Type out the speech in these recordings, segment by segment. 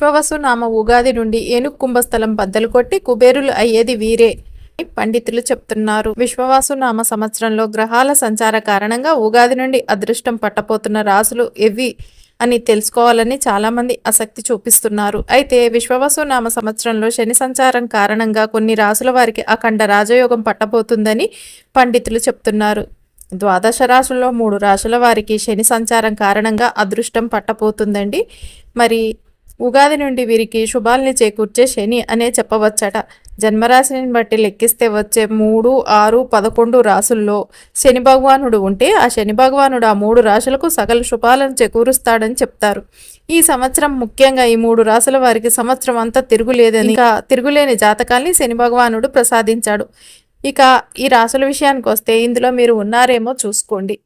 విశ్వవసు నామ ఉగాది నుండి ఏనుగు కుంభస్థలం బద్దలు కొట్టి కుబేరులు అయ్యేది వీరే అని పండితులు చెప్తున్నారు. విశ్వవాసు నామ సంవత్సరంలో గ్రహాల సంచార కారణంగా ఉగాది నుండి అదృష్టం పట్టపోతున్న రాసులు ఎవి అని తెలుసుకోవాలని చాలామంది ఆసక్తి చూపిస్తున్నారు. అయితే విశ్వవసు నామ సంవత్సరంలో శని సంచారం కారణంగా కొన్ని రాసుల వారికి అఖండ రాజయోగం పట్టబోతుందని పండితులు చెప్తున్నారు. ద్వాదశ రాశుల్లో మూడు రాశుల వారికి శని సంచారం కారణంగా అదృష్టం పట్టబోతుందండి. మరి ఉగాది నుండి వీరికి శుభాల్ని చేకూర్చే శని అనే చెప్పవచ్చట. జన్మరాశిని బట్టి లెక్కిస్తే వచ్చే మూడు ఆరు పదకొండు రాసుల్లో శని భగవానుడు ఉంటే ఆ శని భగవానుడు ఆ మూడు రాశులకు సకల శుభాలను చేకూరుస్తాడని చెప్తారు. ఈ సంవత్సరం ముఖ్యంగా ఈ మూడు రాశుల వారికి సంవత్సరం అంతా తిరుగులేదని ఇంకా తిరుగులేని జాతకాల్ని శని భగవానుడు ప్రసాదించాడు. ఇక ఈ రాశుల విషయానికి వస్తే ఇందులో మీరు ఉన్నారేమో చూసుకోండి.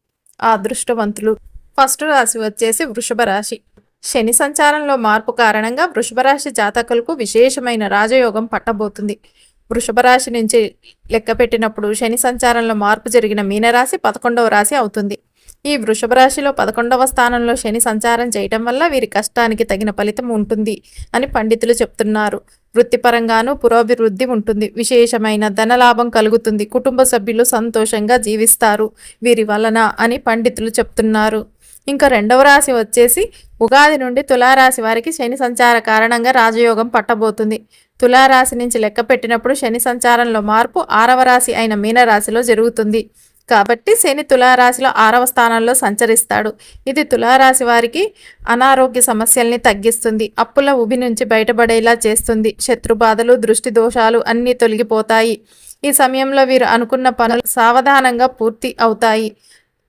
ఆ అదృష్టవంతులు ఫస్ట్ రాశి వచ్చేసి వృషభ రాశి. శని సంచారంలో మార్పు కారణంగా వృషభరాశి జాతకులకు విశేషమైన రాజయోగం పట్టబోతుంది. వృషభరాశి నుంచి లెక్క పెట్టినప్పుడు శని సంచారంలో మార్పు జరిగిన మీనరాశి పదకొండవ రాశి అవుతుంది. ఈ వృషభ రాశిలో పదకొండవ స్థానంలో శని సంచారం చేయటం వల్ల వీరి కష్టానికి తగిన ఫలితం ఉంటుంది అని పండితులు చెప్తున్నారు. వృత్తిపరంగానూ పురోభివృద్ధి ఉంటుంది. విశేషమైన ధనలాభం కలుగుతుంది. కుటుంబ సభ్యులు సంతోషంగా జీవిస్తారు. వీరి వలన అని పండితులు చెప్తున్నారు. ఇంకా రెండవ రాశి వచ్చేసి ఉగాది నుండి తులారాశి వారికి శని సంచార కారణంగా రాజయోగం పట్టబోతుంది. తులారాశి నుంచి లెక్క పెట్టినప్పుడు శని సంచారంలో మార్పు ఆరవ రాశి అయిన మీనరాశిలో జరుగుతుంది. కాబట్టి శని తులారాశిలో ఆరవ స్థానంలో సంచరిస్తాడు. ఇది తులారాశి వారికి అనారోగ్య సమస్యల్ని తగ్గిస్తుంది. అప్పుల ఉభి నుంచి బయటపడేలా చేస్తుంది. శత్రుబాధలు దృష్టి దోషాలు అన్నీ తొలగిపోతాయి. ఈ సమయంలో వీరు అనుకున్న పనులు సావధానంగా పూర్తి అవుతాయి.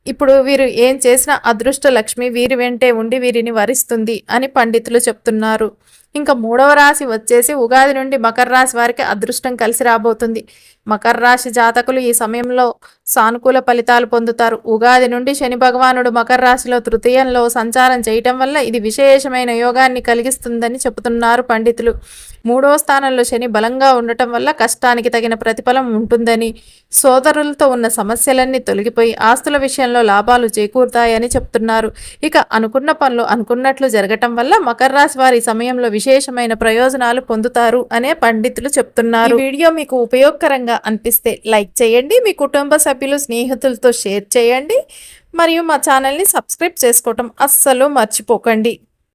ఇప్పుడు వీరు ఏం చేసినా అదృష్ట లక్ష్మి వీరి వెంటే ఉండి వీరిని వరిస్తుంది అని పండితులు చెప్తున్నారు. ఇంకా మూడవ రాశి వచ్చేసి ఉగాది నుండి మకర రాశి వారికి అదృష్టం కలిసి రాబోతుంది. మకర రాశి జాతకులు ఈ సమయంలో సానుకూల ఫలితాలు పొందుతారు. ఉగాది నుండి శని భగవానుడు మకర రాశిలో తృతీయంలో సంచారం చేయటం వల్ల ఇది విశేషమైన యోగాన్ని కలిగిస్తుందని చెబుతున్నారు పండితులు. మూడవ స్థానంలో శని బలంగా ఉండటం వల్ల కష్టానికి తగిన ప్రతిఫలం ఉంటుందని సోదరులతో ఉన్న సమస్యలన్నీ తొలగిపోయి ఆస్తుల విషయంలో లాభాలు చేకూరుతాయని చెప్తున్నారు. ఇక అనుకున్న పనులు అనుకున్నట్లు జరగటం వల్ల మకర రాశి వారి సమయంలో సమయంలో విశేషమైన ప్రయోజనాలు పొందుతారు అనే పండితులు చెప్తున్నారు. వీడియో మీకు ఉపయోగకరంగా అనిపిస్తే లైక్ చేయండి మీ కుటుంబ సభ్యులు స్నేహితులతో షేర్ చేయండి మరియు మా ఛానల్ని సబ్స్క్రైబ్ చేసుకోవటం అస్సలు మర్చిపోకండి.